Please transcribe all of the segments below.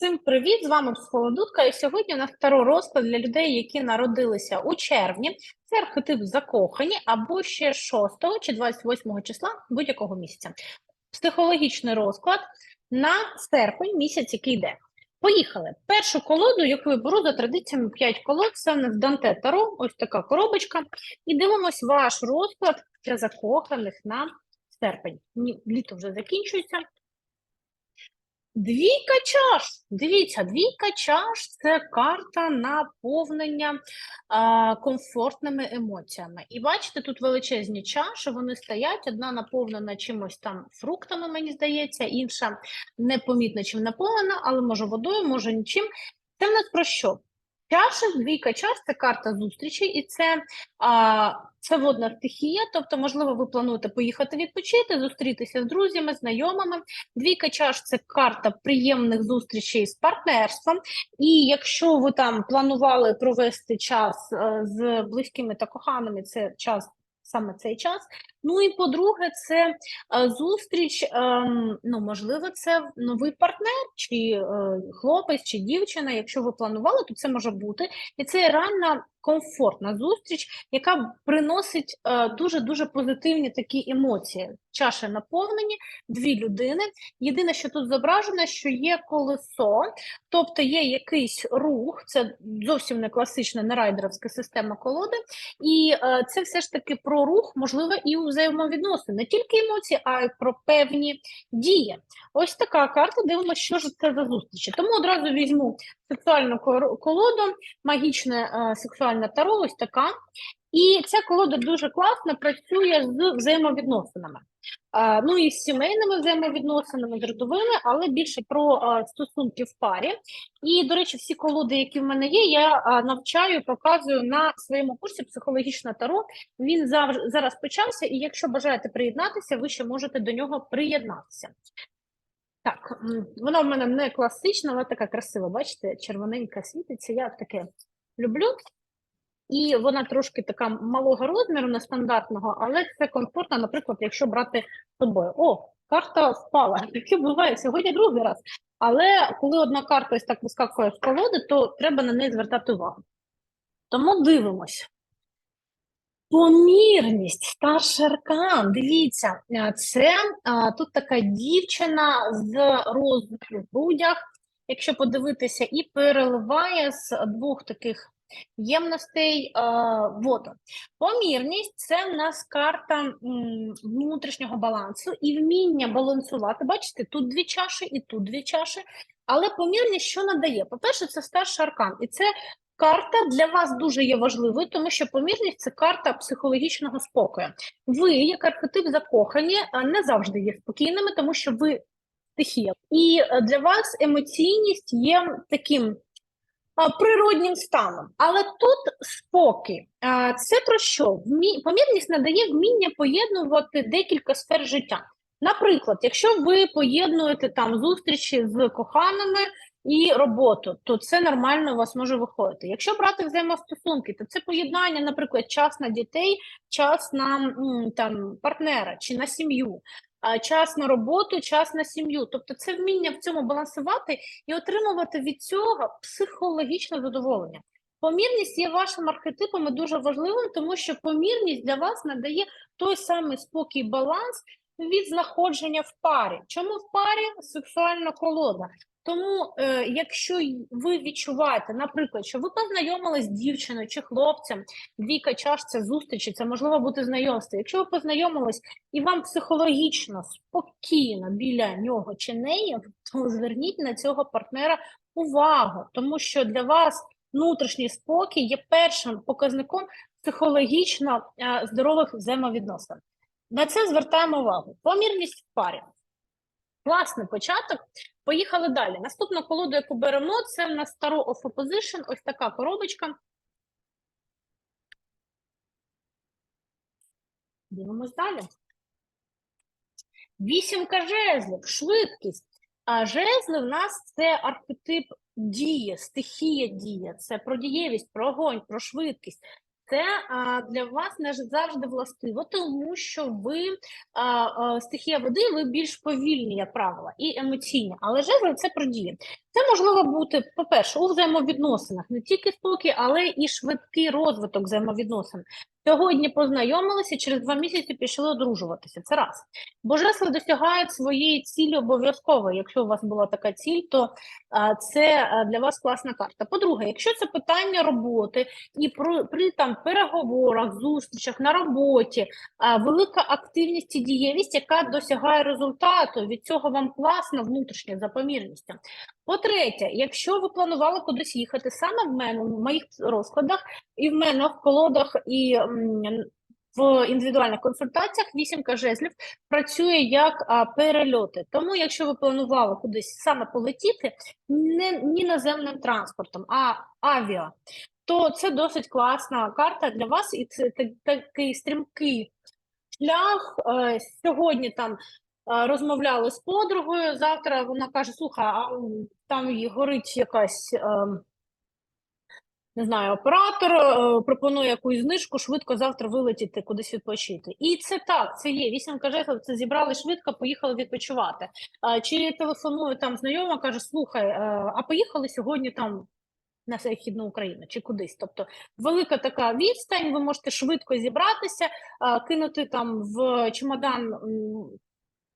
Всім привіт! З вами Психолодутка. І сьогодні у нас старий розклад для людей, які народилися у червні. Це архетип закохані або ще 6 чи 28 числа будь-якого місяця. Психологічний розклад на серпень місяць, який йде. Поїхали. Першу колоду, яку я беру за традиціями 5 колод, це в нас Данте Таро, ось така коробочка. І дивимось ваш розклад для закоханих на серпень. Літо вже закінчується. Двійка чаш. Дивіться, двійка чаш це карта наповнення а, комфортними емоціями. І бачите, тут величезні чаші, вони стоять, одна наповнена чимось там фруктами, мені здається, інша непомітно чим наповнена, але може водою, може нічим. Це в нас про що? Чаша, двійка чаш це карта зустрічі, і це, а, це водна стихія. Тобто, можливо, ви плануєте поїхати відпочити, зустрітися з друзями, знайомими. Двійка чаш це карта приємних зустрічей з партнерством. І якщо ви там планували провести час е, з близькими та коханими, це час. Саме цей час. Ну і по-друге, це е, зустріч, ем, ну, можливо, це новий партнер, чи е, хлопець, чи дівчина. Якщо ви планували, то це може бути. І це реально комфортна зустріч, яка приносить е, дуже-дуже позитивні такі емоції. Чаші наповнені, дві людини. Єдине, що тут зображено, що є колесо, тобто є якийсь рух, це зовсім не класична, не райдеровська система колоди, і е, це все ж таки про рух, можливо, і у взаємовідносин, не тільки емоції, а й про певні дії. Ось така карта. Дивимося, що ж це за зустрічі. Тому одразу візьму сексуальну колоду, магічне е, сексуальне таро, ось така. І ця колода дуже класно працює з взаємовідносинами. Е, Ну і з сімейними взаємовідносинами, з родовими, але більше про е, стосунки в парі. І, до речі, всі колоди, які в мене є, я е, навчаю, показую на своєму курсі психологічне таро. Він зараз почався, і якщо бажаєте приєднатися, ви ще можете до нього приєднатися. Так, вона в мене не класична, вона така красива, бачите, червоненька світиться. Я таке люблю. І вона трошки така малого розміру, нестандартного, але це комфортно, наприклад, якщо брати з собою. О, карта впала. Таке буває сьогодні другий раз. Але коли одна карта ось так вискакує з колоди, то треба на неї звертати увагу. Тому дивимось. Помірність, старший аркан. Дивіться, е, це а, тут така дівчина з розміру в грудях, якщо подивитися, і переливає з двох таких ємностей а, воду. Помірність це в нас карта внутрішнього балансу і вміння балансувати. Бачите, тут дві чаші і тут дві чаші. Але помірність що надає? По-перше, це старший аркан, і це Карта для вас дуже є важливою, тому що помірність це карта психологічного спокою. Ви, як архетип закохані, не завжди є спокійними, тому що ви стихія. І е, для вас емоційність є таким природнім станом. Але тут спокій. Це про що? Помірність надає вміння поєднувати декілька сфер життя. Наприклад, якщо ви поєднуєте там зустрічі з коханими і роботу, то це нормально у вас може виходити. Якщо брати взаємостосунки, то це поєднання, наприклад, час на дітей, час на там партнера чи на сім'ю, час на роботу, час на сім'ю. Тобто, це вміння в цьому балансувати і отримувати від цього психологічне задоволення. Помірність є вашим архетипом і дуже важливим, тому що помірність для вас надає той самий спокій, баланс від знаходження в парі. Чому в парі сексуальна колода? Тому, е, якщо ви відчуваєте, наприклад, що ви познайомились з дівчиною чи хлопцем, двійка чаш це зустрічі, це можливо бути знайомство. Якщо ви познайомились і вам психологічно спокійно біля нього чи неї, то зверніть на цього партнера увагу, тому що для вас внутрішній спокій є першим показником психологічно е, здорових взаємовідносин. На це звертаємо увагу. Помірність в парі. Класний початок. Поїхали далі. Наступну колоду, яку беремо, це в нас Tarot of Opposition. Ось така коробочка. Дивимось далі. Вісімка жезлів, швидкість. А жезли в нас це архетип дії, стихія дія. Це про дієвість, про огонь, про швидкість. Це для вас не завжди властиво, тому що ви стихія води, ви більш повільні, як правило, і емоційні. Але жезли це про дії. Це можливо бути, по-перше, у взаємовідносинах не тільки спокій, але і швидкий розвиток взаємовідносин. Сьогодні познайомилися, через два місяці пішли одружуватися. Це раз. Бо жезли досягають своєї цілі обов'язково. Якщо у вас була така ціль, то а, це для вас класна карта. По-друге, якщо це питання роботи і про при там переговорах, зустрічах на роботі, а, велика активність і дієвість, яка досягає результату. Від цього вам класно внутрішньо за помірністю. По-третє, якщо ви планували кудись їхати, саме в мене, в моїх розкладах, і в мене в колодах, і в індивідуальних консультаціях вісімка жезлів працює як а, перельоти. Тому, якщо ви планували кудись саме полетіти, не, не наземним транспортом, а авіа, то це досить класна карта для вас, і це такий стрімкий шлях. Е, Сьогодні там розмовляли з подругою. Завтра вона каже: слухай, там горить якась. ем, Не знаю, оператор е, пропонує якусь знижку, швидко завтра вилетіти кудись відпочити. І це так, це є. Вісім жезлів, це зібрали швидко, поїхали відпочивати. Чи телефоную там знайома, каже: слухай, е, а поїхали сьогодні там на Західну Україну чи кудись. Тобто велика така відстань, ви можете швидко зібратися, кинути там в чемодан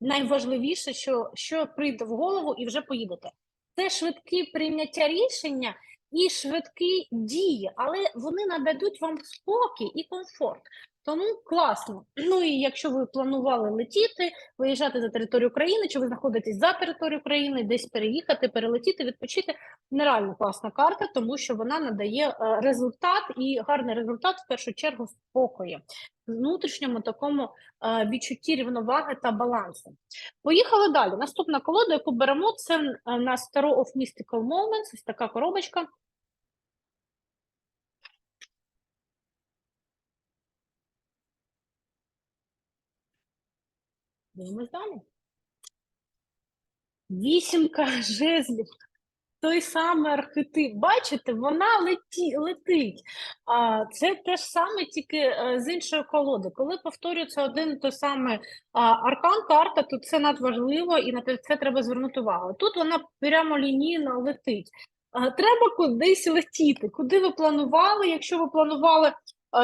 найважливіше, що, що прийде в голову, і вже поїдете. Це швидкі прийняття рішення і швидкі дії, але вони нададуть вам спокій і комфорт. Тому класно. Ну і якщо ви планували летіти, виїжджати за територію країни, чи ви знаходитесь за територією країни, десь переїхати, перелетіти, відпочити, нереально класна карта, тому що вона надає е, результат і гарний результат в першу чергу спокою, внутрішньому такому е, відчутті рівноваги та балансу. Поїхали далі. Наступна колода, яку беремо, це е, у нас Tarot of Mystical Moments, ось така коробочка. Дивимось далі. Вісімка жезлів. Той самий архетип. Бачите, вона леті, летить. А, це те ж саме, тільки е, з іншої колоди. Коли повторюється один той самий аркан, карта, то це надважливо і на це треба звернути увагу. Тут вона прямо лінійно летить. Треба кудись летіти. Куди ви планували? Якщо ви планували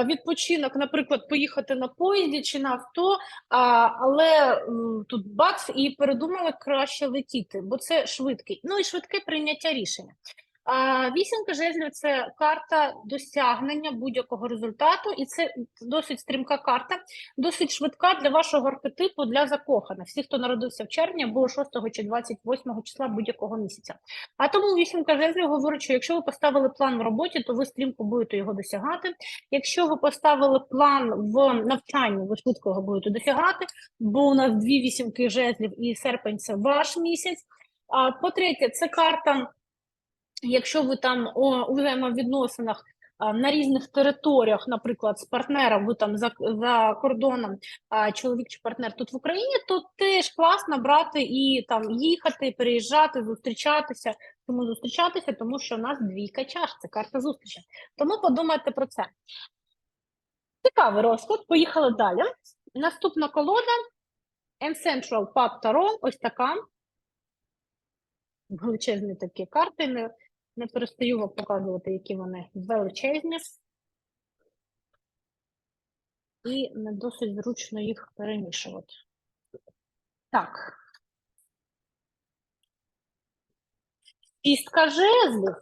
відпочинок, наприклад, поїхати на поїзді чи на авто, але тут бац, і передумали краще летіти, бо це швидкий. Ну і швидке прийняття рішення. Вісімка жезлів це карта досягнення будь-якого результату, і це досить стрімка карта, досить швидка для вашого архетипу для закоханих. Всі, хто народився в червні або 6 чи 28 числа будь-якого місяця. А тому вісімка жезлів говорить, що якщо ви поставили план в роботі, то ви стрімко будете його досягати. Якщо ви поставили план в навчанні, ви швидко його будете досягати, бо у нас дві вісімки жезлів і серпень це ваш місяць. А по-третє, це карта, якщо ви там у взаємовідносинах на різних територіях, наприклад, з партнером, ви там за, за кордоном, чоловік чи партнер тут в Україні, то теж класно брати і там їхати, переїжджати, зустрічатися. Чому зустрічатися? Тому що у нас двійка чаш, це карта зустрічі. Тому подумайте про це. Цікавий розклад. Поїхали далі. Наступна колода Ancestral Pub Tarot, ось така. Величезні такі карти. Не, перестаю вам показувати, які вони величезні. І не досить зручно їх перемішувати. Так. Шістка жезлів.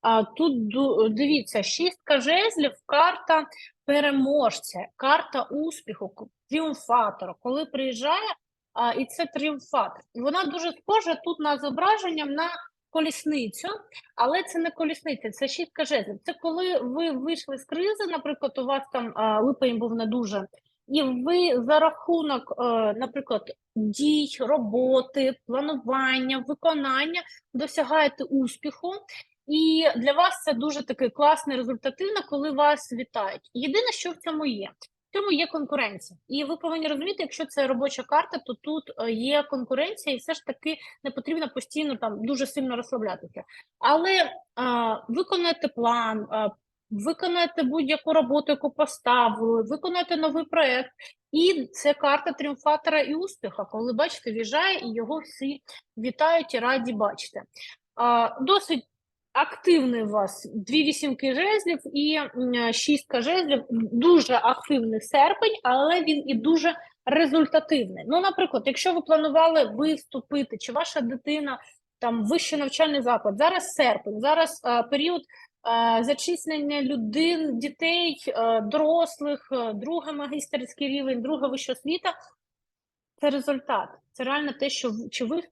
А тут дивіться, шістка жезлів, карта переможця, карта успіху, тріумфатора. Коли приїжджає, а, і це тріумфатор. І вона дуже схожа тут на зображенням на колісницю, але це не колісниця, це шістка жезлів. Це коли ви вийшли з кризи, наприклад, у вас там липень був не дуже. І ви за рахунок, е, наприклад, дій, роботи, планування, виконання досягаєте успіху, і для вас це дуже таке класне, результативно, коли вас вітають. Єдине, що в цьому є, цьому є конкуренція. І ви повинні розуміти, якщо це робоча карта, то тут е, є конкуренція, і все ж таки не потрібно постійно там дуже сильно розслаблятися. Але а, виконайте план, а, виконаєте будь-яку роботу, яку поставили, виконаєте новий проект. І це карта тріумфатора і успіха, коли бачите, в'їжджає і його всі вітають і раді бачити. Досить активний у вас дві вісімки жезлів і шістка жезлів. Дуже активний серпень, але він і дуже результативний. Ну, наприклад, якщо ви планували виступити, чи ваша дитина там вищий навчальний заклад, зараз серпень, зараз е, період е, зачислення людей, дітей, е, дорослих, е, другий магістерський рівень, друга вища освіта. Це результат. Це реально те, що чи ви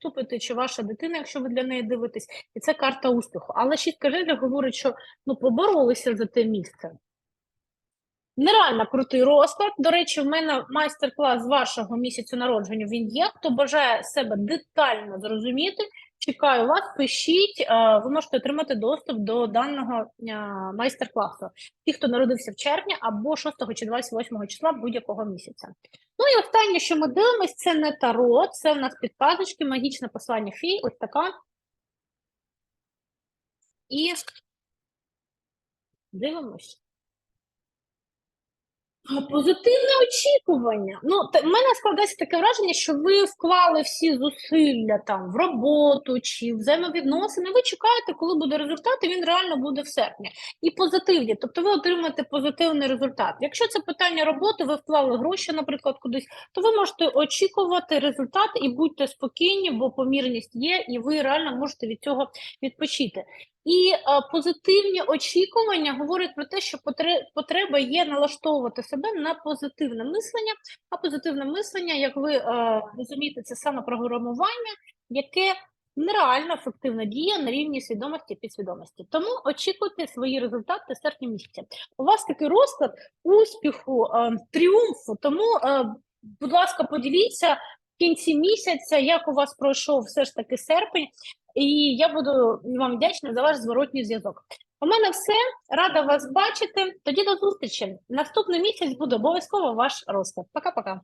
чи ваша дитина, якщо ви для неї дивитесь, і це карта успіху. Але шістка жезлів говорить, що ну поборолися за те місце. Нереально крутий розклад. До речі, в мене майстер-клас вашого місяцю народження він є. Хто бажає себе детально зрозуміти, чекаю вас, пишіть. е, Ви можете отримати доступ до даного е, майстер-класу. Ті, хто народився в червні або 6 чи 28 числа будь-якого місяця. Ну і останнє, що ми дивимося, це не таро, це в нас підказочки, магічне послання фій, ось така. І дивимось. Позитивне очікування. Ну, в мене складається таке враження, що ви вклали всі зусилля там в роботу чи взаємовідносини. Ви чекаєте, коли буде результат, і він реально буде в серпні. І позитивні, тобто ви отримаєте позитивний результат. Якщо це питання роботи, ви вклали гроші, наприклад, кудись, то ви можете очікувати результат і будьте спокійні, бо помірність є, і ви реально можете від цього відпочити. І е, позитивні очікування говорять про те, що потре- потреба є налаштовувати себе на позитивне мислення. А позитивне мислення, як ви е, розумієте, це самопрограмування, яке нереально ефективно діє на рівні свідомості і підсвідомості. Тому очікуйте свої результати в серпні місяці. У вас такий розклад успіху, е, тріумфу. Тому, будь ласка, поділіться в кінці місяця, як у вас пройшов все ж таки серпень. І я буду вам вдячна за ваш зворотній зв'язок. У мене все. Рада вас бачити. Тоді до зустрічі. Наступний місяць буде обов'язково ваш розклад. Пока-пока.